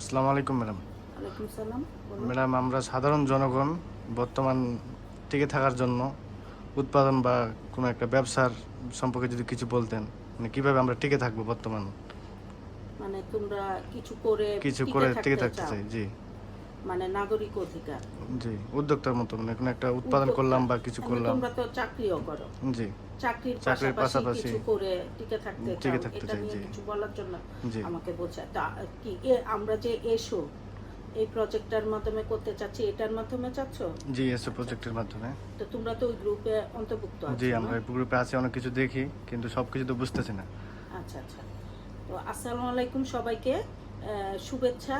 আসসালামু আলাইকুম madam. Madam আমরা সাধারণ জনগণ বর্তমান টিকে থাকার জন্য উৎপাদন বা কোনো একটা ব্যবসার সম্পর্কে যদি কিছু বলতেন মানে কীভাবে আমরা টিকে থাকব বর্তমান? মানে তোমরা কিছু করে কিছু করে টিকে থাকতে চাই জি। মানে নাগরিক অধিকার। জি উদ্যোক্তার মতো মানে কোনো একটা উৎপাদন করলাম বা কিছু করলাম। তোমরা তো চাকরিও করো। জি। চাকরির চাকরির পাশাপাশি কিছু করে টিকে থাকতে টিকে থাকতে চাই, জি। কিছু বলার জন্য আমাকে তা কি আমরা যে এসো এই প্রজেক্টটার মাধ্যমে করতে চাচ্ছি এটার মাধ্যমে চাচ্ছ? জি এসে প্রজেক্টের মাধ্যমে। তো তোমরা তো ওই গ্রুপে অন্তর্ভুক্ত আছো জি? আমরা গ্রুপে আছি অনেক কিছু দেখি কিন্তু সব কিছু তো বুঝতেছি না। আচ্ছা আচ্ছা। তো আসসালামু আলাইকুম সবাইকে। শুভেচ্ছা।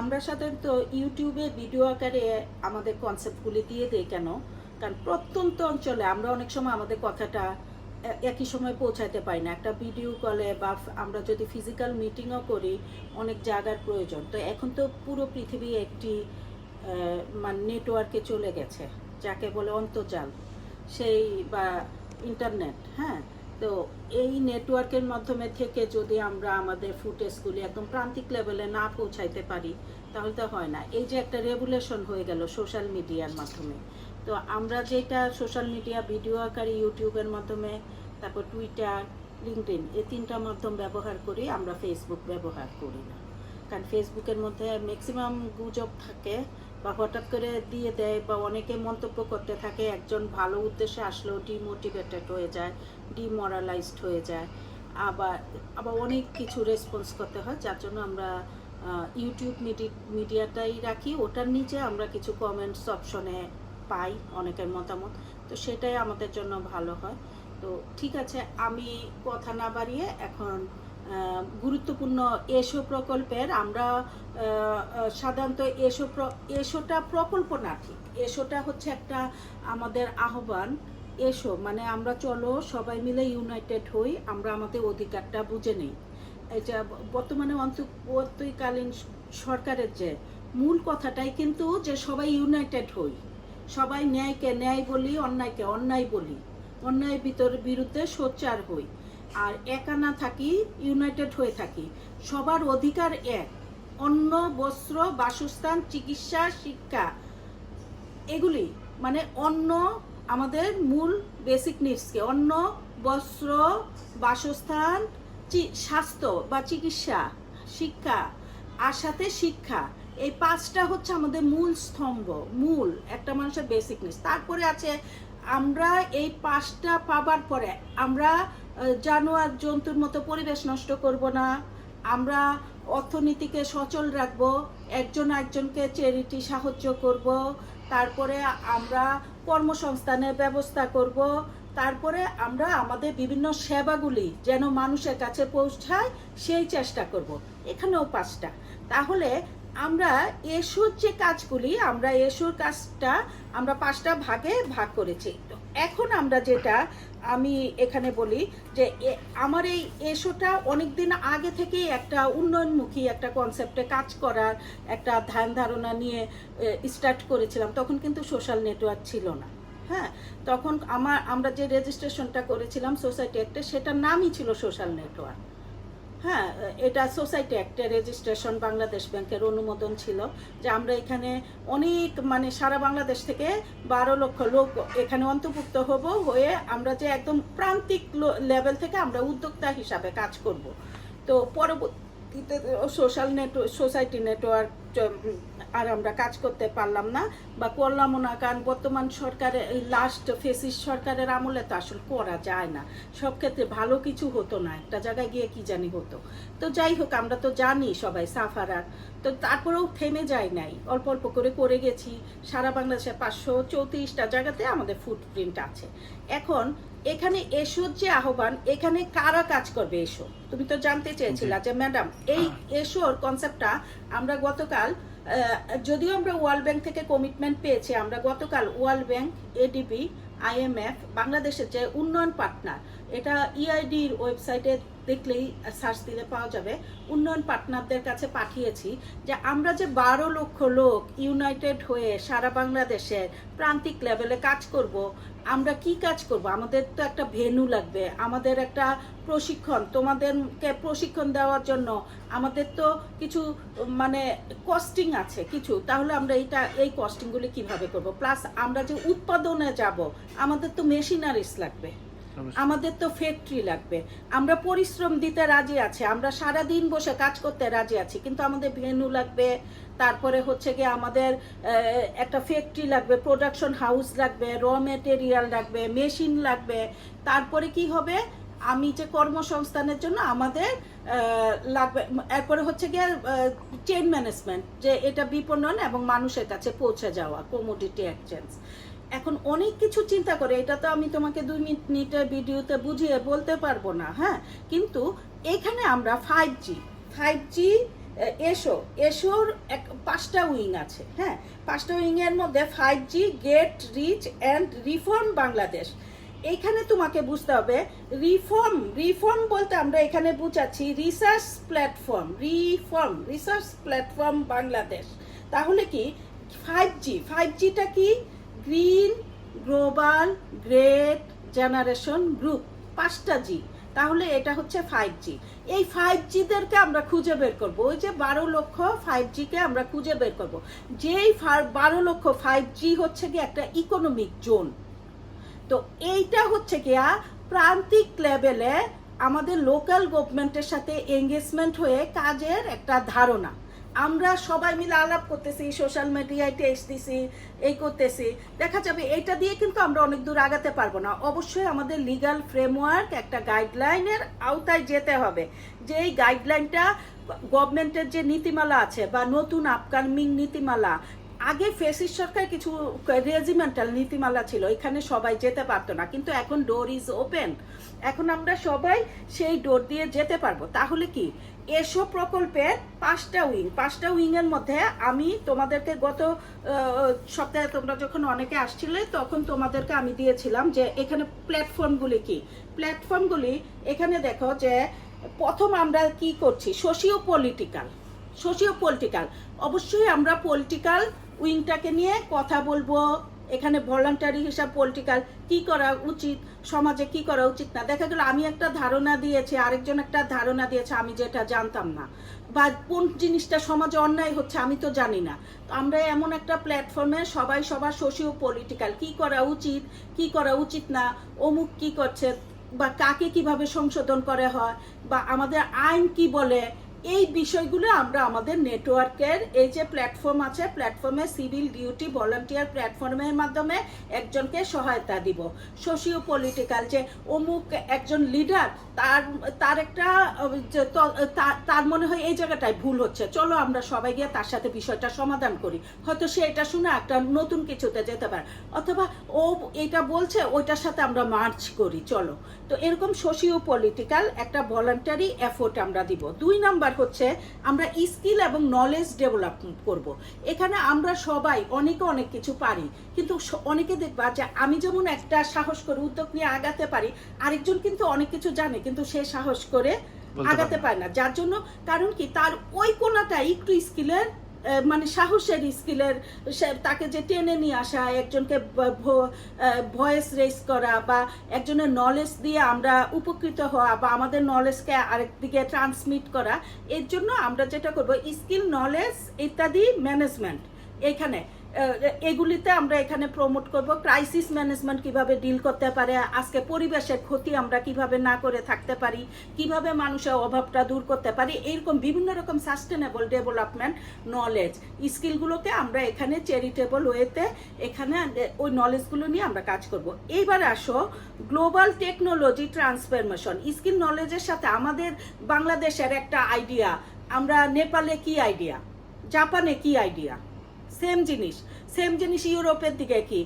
আমরা সাধারণত ইউটিউবে ভিডিও আকারে আমাদের কনসেপ্টগুলি দিয়ে দেই কেন? কারণ প্রত্যন্ত অঞ্চলে আমরা অনেক সময় আমাদের কথাটা একই সময় পৌঁছাতে পারি না। একটা ভিডিও কলে বা আমরা যদি ফিজিক্যাল মিটিংও করি, অনেক জায়গার প্রয়োজন। তো এখন তো পুরো পৃথিবী একটি মানে নেটওয়ার্কে চলে গেছে, যাকে বলে অন্তর্জাল। সেই বা ইন্টারনেট হ্যাঁ? তো এই নেটওয়ার্কের মাধ্যমে থেকে যদি আমরা আমাদের ফুটেজগুলি একদম প্রান্তিক লেভেলে না পৌঁছাইতে পারি, তাহলে তো হয় না। এই যে একটা রেগুলেশন হয়ে গেল সোশ্যাল মিডিয়ার মাধ্যমে। তো আমরা যেটা সোশ্যাল মিডিয়া ভিডিও আকারে ইউটিউবের মাধ্যমে, তারপর টুইটার লিঙ্কডিন এই তিনটা মাধ্যম ব্যবহার করি, আমরা ফেসবুক ব্যবহার করি না। কারণ ফেসবুকের মধ্যে ম্যাক্সিমাম গুজব থাকে বা হঠাৎ করে দিয়ে দেয় বা অনেকে মন্তব্য করতে থাকে, একজন ভালো উদ্দেশ্যে আসলেও ডিমোটিভেটেড হয়ে যায় ডিমোরালাইজড হয়ে যায়। আবার আবার অনেক কিছু রেসপন্স করতে হয়, যার জন্য আমরা ইউটিউব মিডি মিডিয়াটাই রাখি। ওটার নিচে আমরা কিছু কমেন্টস অপশনে পাই অনেকের মতামত। তো সেটাই আমাদের জন্য ভালো হয়। তো ঠিক আছে, আমি কথা না বাড়িয়ে এখন গুরুত্বপূর্ণ এসো প্রকল্পের, আমরা সাধারণত এসো এসোটা প্রকল্প না ঠিক, এসোটা হচ্ছে একটা আমাদের আহ্বান, এসো মানে আমরা চলো, সবাই মিলে ইউনাইটেড হই, আমরা আমাদের অধিকারটা বুঝে নেই। এটা বর্তমানে অন্তর্বর্তীকালীন সরকারের যে মূল কথাটাই কিন্তু যে সবাই ইউনাইটেড হই, সবাই ন্যায়কে ন্যায় বলি, অন্যায়কে অন্যায় বলি অন্যায় ভিতর, বিরুদ্ধে সোচ্চার হই। আর একা না থাকি ইউনাইটেড হয়ে থাকি। সবার অধিকার এক। অন্ন, বস্ত্র, বাসস্থান, চিকিৎসা, শিক্ষা, এগুলি মানে অন্ন আমাদের মূল বেসিক নিডসকে অন্ন, বস্ত্র, বাসস্থান স্বাস্থ্য বা চিকিৎসা, শিক্ষা, আর সাথে শিক্ষা। এই পাঁচটা হচ্ছে আমাদের মূল স্তম্ভ, মূল একটা মানুষের বেসিক নিডস তারপরে আছে, আমরা এই পাঁচটা পাবার পরে আমরা জানোয়ার জন্তুর মতো পরিবেশ নষ্ট করব না। আমরা অর্থনীতিকে সচল রাখব, একজন একজনকে চ্যারিটি সাহায্য করব, তারপরে আমরা কর্মসংস্থানের ব্যবস্থা করব, তারপরে আমরা আমাদের বিভিন্ন সেবাগুলি যেন মানুষের কাছে পৌঁছায়, সেই চেষ্টা করব। এখানেও পাঁচটা। তাহলে আমরা এসুর যে কাজগুলি, আমরা এসুর কাজটা আমরা পাঁচটা ভাগে ভাগ করেছি। এখন আমরা যেটা আমি এখানে বলি যে আমার এই এসোটা অনেক দিন আগে থেকেই একটা উন্নয়নমুখী একটা কনসেপ্টে কাজ করার একটা ধ্যান ধারণা নিয়ে স্টার্ট করেছিলাম। তখন কিন্তু সোশ্যাল নেটওয়ার্ক ছিল না। হ্যাঁ? তখন আমার, আমরা যে রেজিস্ট্রেশনটা করেছিলাম সোসাইটি একটা সেটার নামই ছিল সোশ্যাল নেটওয়ার্ক হ্যাঁ এটা সোসাইটি অ্যাক্টে রেজিস্ট্রেশন বাংলাদেশ ব্যাংকের অনুমোদন ছিল যে আমরা এখানে অনেক মানে সারা বাংলাদেশ থেকে বারো লক্ষ লোক এখানে অন্তর্ভুক্ত হব, হয়ে আমরা যে একদম প্রান্তিক লেভেল থেকে আমরা উদ্যোক্তা হিসাবে কাজ করব। তো সোশ্যাল নেটওয়ার্ক সোসাইটি নেটওয়ার্ক আর আমরা কাজ করতে পারলাম না। বা করলামও না কারণ বর্তমান সরকারের এই লাস্ট ফেসিস সরকারের আমলে তো আসলে করা যায় না। সব ক্ষেত্রে ভালো কিছু হতো না, একটা জায়গায় গিয়ে কি জানি হতো। তো যাই হোক, আমরা তো জানি সবাই সাফারার। তো তারপরেও থেমে যায় নাই। অল্প অল্প করে করে গেছি। সারা বাংলাদেশে পাঁচশো চৌত্রিশটা জায়গাতে আমাদের ফুটপ্রিন্ট আছে। এখন এখানে এসোর যে আহ্বান এখানে কারা কাজ করবে এসো। তুমি তো জানতে চেয়েছিলা যে ম্যাডাম এই এসোর কনসেপ্টটা আমরা গতকাল যদিও আমরা ওয়ার্ল্ড ব্যাংক থেকে কমিটমেন্ট পেয়েছি আমরা গতকাল ওয়ার্ল্ড ব্যাংক এডিবি আইএমএফ বাংলাদেশের যে উন্নয়ন পার্টনার এটা ইআইডির ওয়েবসাইটে দেখলেই সার্চ দিলে পাওয়া যাবে। উন্নয়ন পার্টনারদের কাছে পাঠিয়েছি যে আমরা যে বারো লক্ষ লোক ইউনাইটেড হয়ে সারা বাংলাদেশের প্রান্তিক লেভেলে কাজ করব আমরা কি কাজ করব? আমাদের তো একটা ভেনু লাগবে, আমাদের একটা প্রশিক্ষণ। তোমাদেরকে প্রশিক্ষণ দেওয়ার জন্য আমাদের তো কিছু মানে কস্টিং আছে কিছু। তাহলে আমরা এইটা, এই কস্টিংগুলি কীভাবে করব? প্লাস আমরা যে উৎপাদনে যাব, আমাদের তো মেশিনারিস লাগবে। আমাদের তো ফ্যাক্টরি লাগবে। আমরা পরিশ্রম দিতে রাজি আছি, আমরা সারা দিন বসে কাজ করতে রাজি আছি, কিন্তু আমাদের ভেনু লাগবে, তারপরে হচ্ছে গিয়ে আমাদের একটা ফ্যাক্টরি লাগবে প্রোডাকশন হাউস লাগবে র মেটেরিয়াল লাগবে মেশিন লাগবে। তারপরে কি হবে? আমি যে কর্মসংস্থানের জন্য আমাদের লাগবে, এরপরে হচ্ছে গিয়ে চেইন ম্যানেজমেন্ট যে এটা বিপণন এবং মানুষের কাছে পৌঁছে যাওয়া কমোডিটি এক্সচেঞ্জ এখন অনেক কিছু চিন্তা করে, এটা তো আমি তোমাকে দুই মিনিটের ভিডিওতে বুঝিয়ে বলতে পারব না হ্যাঁ? কিন্তু এখানে আমরা ফাইভ জি ফাইভ জি এসো, এসোর এক, পাঁচটা উইং আছে হ্যাঁ? পাঁচটা উইং এর মধ্যে five G get rich and reform Bangladesh এইখানে তোমাকে বুঝতে হবে রিফর্ম রিফর্ম বলতে আমরা এখানে বুঝাচ্ছি research platform reform research platform Bangladesh তাহলে কি ফাইভ জি ফাইভ জিটা কি? Green, global, great generation group, পাঁচটা জি। তাহলে এটা হচ্ছে ফাইভ জি। এই ফাইভ জিদেরকে আমরা খুঁজে বের করব। ওই যে বারো লক্ষ ফাইভ জিকে আমরা খুঁজে বের করব। যেই বারো লক্ষ ফাইভ জি হচ্ছে কি একটা ইকোনমিক জোন তো এইটা হচ্ছে গিয়া প্রান্তিক লেভেলে আমাদের লোকাল গভর্নমেন্টের সাথে এঙ্গেজমেন্ট হয়ে কাজের একটা ধারণা। আমরা সবাই মিলে আলাপ করতেছি সোশ্যাল মিডিয়ায় টেস্ট দিছি এই করতেছি। দেখা যাবে এটা দিয়ে কিন্তু আমরা অনেক দূর আগাতে পারব না। অবশ্যই আমাদের লিগাল ফ্রেমওয়ার্ক একটা গাইডলাইনের আওতায় যেতে হবে। যে এই গাইডলাইনটা গভর্নমেন্টের যে নীতিমালা আছে বা নতুন আপকামিং নীতিমালা আগে ফেসিস সরকার কিছু রেজিমেন্টাল নীতিমালা ছিল, এখানে সবাই যেতে পারতো না, কিন্তু এখন ডোর ইজ ওপেন এখন আমরা সবাই সেই ডোর দিয়ে যেতে পারব। তাহলে কি? এসো প্রকল্পের পাঁচটা উইং পাঁচটা উইং এর মধ্যে আমি তোমাদেরকে গত সপ্তাহে তোমরা যখন অনেকে আসছিলে, তখন তোমাদেরকে আমি দিয়েছিলাম যে এখানে প্ল্যাটফর্মগুলি কি? প্ল্যাটফর্মগুলি এখানে দেখো যে প্রথম আমরা কি করছি? সোশিও পলিটিক্যাল সোশিও পলিটিক্যাল অবশ্যই আমরা পলিটিক্যাল উইংটাকে নিয়ে কথা বলব। এখানে ভলান্টারি হিসাব পলিটিক্যাল কি করা উচিত, সমাজে কি করা উচিত না। দেখা গেল, আমি একটা ধারণা দিয়েছি, আরেকজন একটা ধারণা দিয়েছে, আমি যেটা জানতাম না। বা কোন জিনিসটা সমাজে অন্যায় হচ্ছে, আমি তো জানি না। তো আমরা এমন একটা প্ল্যাটফর্মে সবাই সবার সোশিও পলিটিক্যাল, কি করা উচিত, কি করা উচিত না, অমুক কি করছে, বা কাকে কীভাবে সংশোধন করে হয়, বা আমাদের আইন কি বলে এই বিষয়গুলো আমরা আমাদের নেটওয়ার্কের এই যে প্ল্যাটফর্ম আছে প্ল্যাটফর্মে সিভিল ডিউটি ভলান্টিয়ার প্ল্যাটফর্মের মাধ্যমে একজনকে সহায়তা দিব। সোশিও পলিটিক্যাল যে অমুক একজন লিডার তার তার একটা তার মনে হয় এই জায়গাটায় ভুল হচ্ছে। চলো আমরা সবাই গিয়ে তার সাথে বিষয়টা সমাধান করি। হয়তো সে এটা শুনে একটা নতুন কিছুতে যেতে পারে। অথবা ও এটা বলছে, ওইটার সাথে আমরা মার্চ করি। চলো। তো এরকম সোশিও পলিটিক্যাল একটা ভলান্টারি এফোর্ট আমরা দিব। দুই নাম্বার হচ্ছে আমরা স্কিল এবং নলেজ ডেভেলপ করব। এখানে আমরা সবাই অনেকে অনেক কিছু পারি কিন্তু অনেকে দেখবা যে আমি যেমন একটা সাহস করে উদ্যোগ নিয়ে আগাতে পারি আরেকজন কিন্তু অনেক কিছু জানে কিন্তু সে সাহস করে আগাতে পারে না। যার জন্য কারণ কি? তার ওই কোনাটা একটু স্কিলের মানে সাহসের স্কিলের তাকে যে টেনে নিয়ে আসা, একজনকে ভয়েস রেস করা বা একজনের নলেজ দিয়ে আমরা উপকৃত হওয়া বা আমাদের নলেজকে আরেকদিকে ট্রান্সমিট করা, এর জন্য আমরা যেটা করব স্কিল নলেজ ইত্যাদি ম্যানেজমেন্ট এখানে। এগুলিতে আমরা এখানে প্রমোট করব। ক্রাইসিস ম্যানেজমেন্ট কীভাবে ডিল করতে পারে, আজকে পরিবেশের ক্ষতি আমরা কীভাবে না করে থাকতে পারি, কীভাবে মানুষের অভাবটা দূর করতে পারি, এরকম বিভিন্ন রকম সাস্টেনেবল ডেভেলপমেন্ট নলেজ স্কিলগুলোকে আমরা এখানে চ্যারিটেবল ওয়েতে এখানে ওই নলেজগুলো নিয়ে আমরা কাজ করব। এইবার আসো গ্লোবাল টেকনোলজি ট্রান্সফরমেশন স্কিল নলেজের সাথে আমাদের বাংলাদেশের একটা আইডিয়া আমরা নেপালে কি আইডিয়া জাপানে কি আইডিয়া সেম জিনিস সেম জিনিস ইউরোপের দিকে কি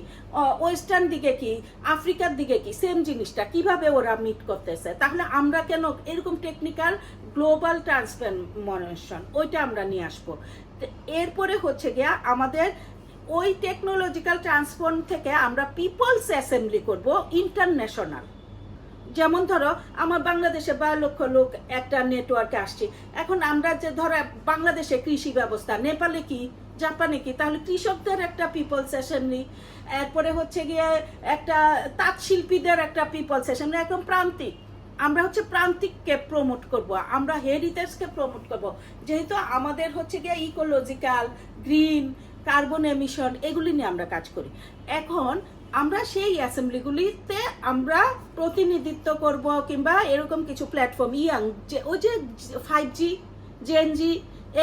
ওয়েস্টার্ন দিকে কি, আফ্রিকার দিকে কি সেম জিনিসটা কীভাবে ওরা মিট করতেছে? তাহলে আমরা কেন এরকম টেকনিক্যাল গ্লোবাল ট্রান্সফরমেশন ওইটা আমরা নিয়ে আসব। এরপরে হচ্ছে গিয়া আমাদের ওই টেকনোলজিক্যাল ট্রান্সফর্ম থেকে আমরা পিপলস অ্যাসেম্বলি করব ইন্টারন্যাশনাল যেমন ধরো, আমার বাংলাদেশে বারো লক্ষ লোক একটা নেটওয়ার্কে আসছে। এখন আমরা যে ধরো, বাংলাদেশে কৃষি ব্যবস্থা, নেপালে কি? জাপানে কি? তাহলে কৃষকদের একটা পিপল সেশন নিই। এরপরে হচ্ছে গিয়ে একটা তাঁত শিল্পীদের একটা পিপল সেশন একদম প্রান্তিক। আমরা হচ্ছে প্রান্তিককে প্রমোট করব। আমরা হেরিটেজকে প্রমোট করব। যেহেতু আমাদের হচ্ছে গিয়ে ইকোলজিক্যাল গ্রিন কার্বন এমিশন এগুলি নিয়ে আমরা কাজ করি। এখন আমরা সেই অ্যাসেম্বলিগুলিতে আমরা প্রতিনিধিত্ব করব কিংবা এরকম কিছু প্ল্যাটফর্ম ইয়াং, যে ওই যে ফাইভ জি জেনজি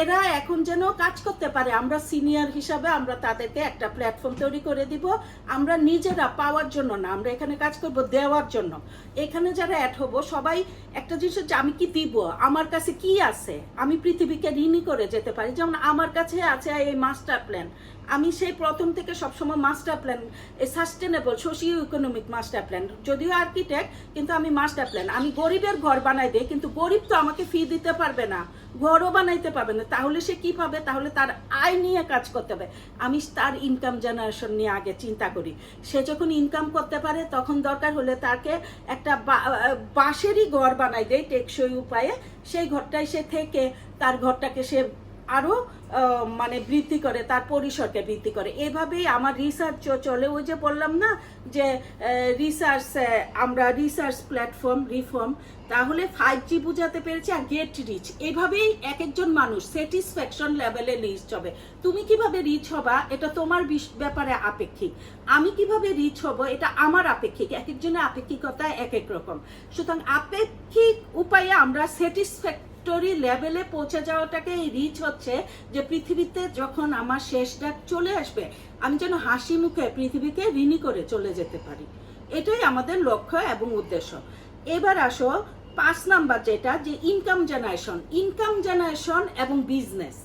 এরা এখন যেন কাজ করতে পারে। আমরা সিনিয়র হিসাবে আমরা তাদেরকে একটা প্ল্যাটফর্ম তৈরি করে দিব। আমরা নিজেরা পাওয়ার জন্য না, আমরা এখানে কাজ করব দেওয়ার জন্য। এখানে যারা অ্যাড হব, সবাই একটা জিনিস হচ্ছে, আমি কি দিব? আমার কাছে কি আছে? আমি পৃথিবীকে ঋণই করে যেতে পারি। যেমন আমার কাছে আছে এই মাস্টার প্ল্যান আমি সেই প্রথম থেকে সবসময় master plan sustainable socio economic master plan যদিও আর্কিটেক্ট কিন্তু আমি মাস্টার প্ল্যান আমি গরিবের ঘর বানাই দিই, কিন্তু গরিব তো আমাকে ফি দিতে পারবে না, ঘরও বানাইতে পারবে না। তাহলে সে কি পাবে? তাহলে তার আয় নিয়ে কাজ করতে হবে। আমি তার ইনকাম জেনারেশন নিয়ে আগে চিন্তা করি। সে যখন ইনকাম করতে পারে, তখন দরকার হলে তাকে একটা বাঁশেরই ঘর বানাই দেয় টেকসই উপায়ে। সেই ঘরটাই সে থেকে, তার ঘরটাকে সে আরও মানে বৃদ্ধি করে, তার পরিসরকে বৃদ্ধি করে। এভাবেই আমার রিসার্চ চলে। ওই যে বললাম না যে রিসার্চ আমরা রিসার্চ প্ল্যাটফর্ম রিফর্ম তাহলে ফাইভ জি বুঝাতে পেরেছি আর গেট রিচ এভাবেই এক একজন মানুষ স্যাটিসফ্যাকশন লেভেলে রিচ হবে। তুমি কীভাবে রিচ হবা, এটা তোমার ব্যাপারে আপেক্ষিক। আমি কীভাবে রিচ হব, এটা আমার আপেক্ষিক। এক একজনের আপেক্ষিকতা এক এক রকম। সুতরাং আপেক্ষিক উপায়ে আমরা স্যাটিসফ্যাক্টরি লেভেলে পৌঁছে যাওয়াটাকে এই রিচ হচ্ছে যে পৃথিবীতে যখন আমার শেষ ডাক চলে আসবে, আমি যেন হাসি মুখে পৃথিবীকে ঋণী করে চলে যেতে পারি। এটাই আমাদের লক্ষ্য এবং উদ্দেশ্য। এবার আসো পাঁচ নাম্বার যেটা, যে ইনকাম জেনারেশন ইনকাম জেনারেশন এবং বিজনেস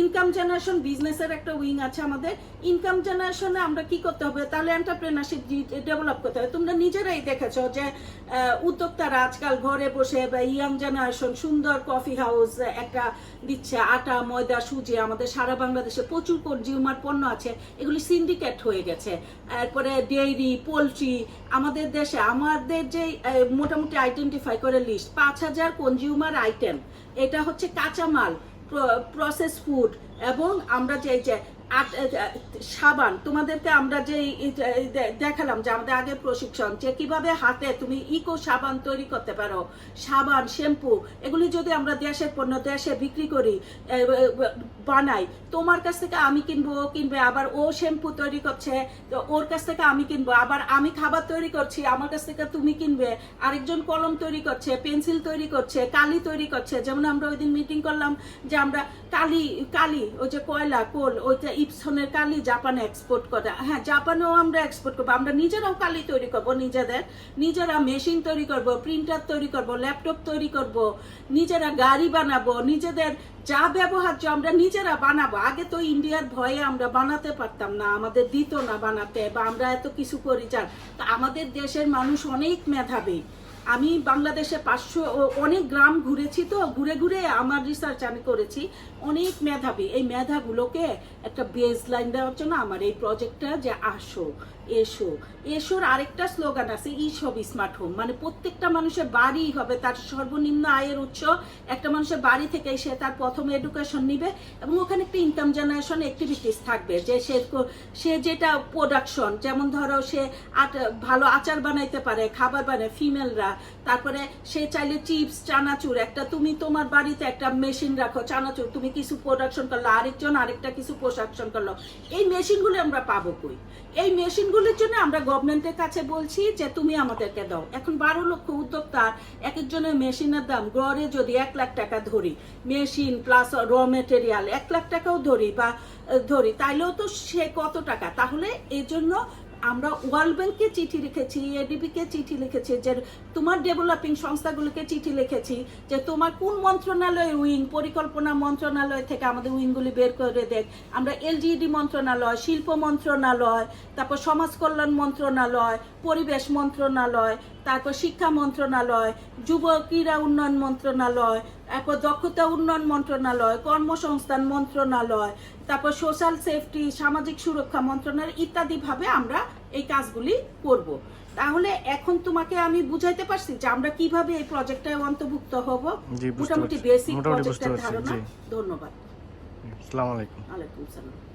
ইনকাম জেনারেশন বিজনেসের একটা উইং আছে আমাদের। ইনকাম জেনারেশনে আমরা কি করতে হবে? তাহলে এন্টারপ্রেনারশিপ ডেভেলপ করতে হবে। তোমরা নিজেরাই দেখেছ যে উদ্যোক্তারা আজকাল ঘরে বসে বা ইয়াং জেনারেশন সুন্দর কফি হাউস একটা দিচ্ছে, আটা, ময়দা, সুজি, আমাদের সারা বাংলাদেশে প্রচুর কনজিউমার পণ্য আছে। এগুলি সিন্ডিকেট হয়ে গেছে। এরপরে ডেইরি পোলট্রি আমাদের দেশে, আমাদের যে মোটামুটি আইডেন্টিফাই করে লিস্ট পাঁচ হাজার কনজিউমার আইটেম এটা হচ্ছে কাঁচামাল। প্রসেস ফুড এবং আমরা চাই যে সাবান, তোমাদেরকে আমরা যে দেখালাম যে আমাদের আগে প্রশিক্ষণ, যে কীভাবে হাতে তুমি ইকো সাবান তৈরি করতে পারো, সাবান, শ্যাম্পু, এগুলি যদি আমরা দেশের পণ্য, দেশে বিক্রি করি বানাই, তোমার কাছ থেকে আমি কিনবো কিনবে, আবার ও শ্যাম্পু তৈরি করছে, তো ওর কাছ থেকে আমি কিনবো, আবার আমি খাবার তৈরি করছি, আমার কাছ থেকে তুমি কিনবে, আরেকজন কলম তৈরি করছে, পেন্সিল তৈরি করছে, কালি তৈরি করছে, যেমন আমরা ওই দিন মিটিং করলাম যে আমরা কালি কালি, ওই যে কয়লা, কোল, ওইটা ইপসনের কালি জাপানে এক্সপোর্ট করে। হ্যাঁ জাপানেও আমরা এক্সপোর্ট করব। আমরা নিজেরাও কালি তৈরি করব, নিজেদের। নিজেরা মেশিন তৈরি করব প্রিন্টার তৈরি করব ল্যাপটপ তৈরি করব, নিজেরা গাড়ি বানাবো, নিজেদের যা ব্যবহার্য আমরা নিজেরা বানাবো। আগে তো ইন্ডিয়ার ভয়ে আমরা বানাতে পারতাম না, আমাদের দিত না বানাতে, বা আমরা এত কিছু করি তা আমাদের দেশের মানুষ অনেক মেধাবী। আমি বাংলাদেশে পাঁচশো অনেক গ্রাম ঘুরেছি তো, ঘুরে ঘুরে আমার রিসার্চ আমি করেছি। অনেক মেধাবী, এই মেধাগুলোকে একটা বেস লাইন দেওয়ার জন্য আমার এই প্রজেক্টটা যে আসো। এসো। এসোর আরেকটা স্লোগান আছে ইসব স্মার্ট হোম। মানে প্রত্যেকটা মানুষের বাড়ি হবে তার সর্বনিম্ন আয়ের উৎস। একটা মানুষের বাড়ি থেকে সে তার প্রথম এডুকেশন নিবে এবং ওখানে একটা ইনকাম জেনারেশন অ্যাক্টিভিটিস থাকবে। যে সে সে যেটা প্রোডাকশন যেমন ধরো সে ভালো আচার বানাইতে পারে, খাবার বানায় ফিমেলরা তারপরে সে চাইলে চিপস চানাচুর, একটা তুমি তোমার বাড়িতে একটা মেশিন রাখো, চানাচুর, তুমি কিছু প্রোডাকশন করল, আরেকজন আরেকটা কিছু প্রোডাকশন করল। এই মেশিনগুলো আমরা পাবো কই? এই মেশিনগুলোর জন্য আমরা গভর্নমেন্টের কাছে বলছি যে তুমি আমাদেরকে দাও। এখন বারো লক্ষ উদ্যোক্তার এক একজনের মেশিনের দাম। গড়ে যদি এক লাখ টাকা ধরি, মেশিন প্লাস র মেটেরিয়াল এক লাখ টাকাও ধরি বা, ধরি, তাইলেও তো সে কত টাকা? তাহলে এই জন্য আমরা ওয়ার্ল্ড ব্যাংককে চিঠি লিখেছি এডিবিকে চিঠি লিখেছি, যে তোমার ডেভেলপিং সংস্থাগুলোকে চিঠি লিখেছি, যে তোমার কোন মন্ত্রণালয় উইং, পরিকল্পনা মন্ত্রণালয় থেকে আমাদের উইংগুলি বের করে দেখ আমরা এলজিইডি মন্ত্রণালয়, শিল্প মন্ত্রণালয়, তারপর সমাজ কল্যাণ মন্ত্রণালয়, পরিবেশ মন্ত্রণালয়, তারপর শিক্ষা মন্ত্রণালয়, যুব ক্রীড়া উন্নয়ন মন্ত্রণালয় দক্ষতা উন্নয়ন মন্ত্রণালয় কর্মসংস্থান মন্ত্রণালয় তারপর সোশ্যাল সেফটি সামাজিক সুরক্ষা মন্ত্রণালয় ইত্যাদি ভাবে আমরা এই কাজগুলি করব। তাহলে এখন তোমাকে আমি বুঝাইতে পারছি যে আমরা কীভাবে এই প্রজেক্টটায় অন্তর্ভুক্ত হব। মোটামুটি বেসিক প্রজেক্টের ধারণা। ধন্যবাদ। আসসালামু আলাইকুম। আলাইকুম সালাম।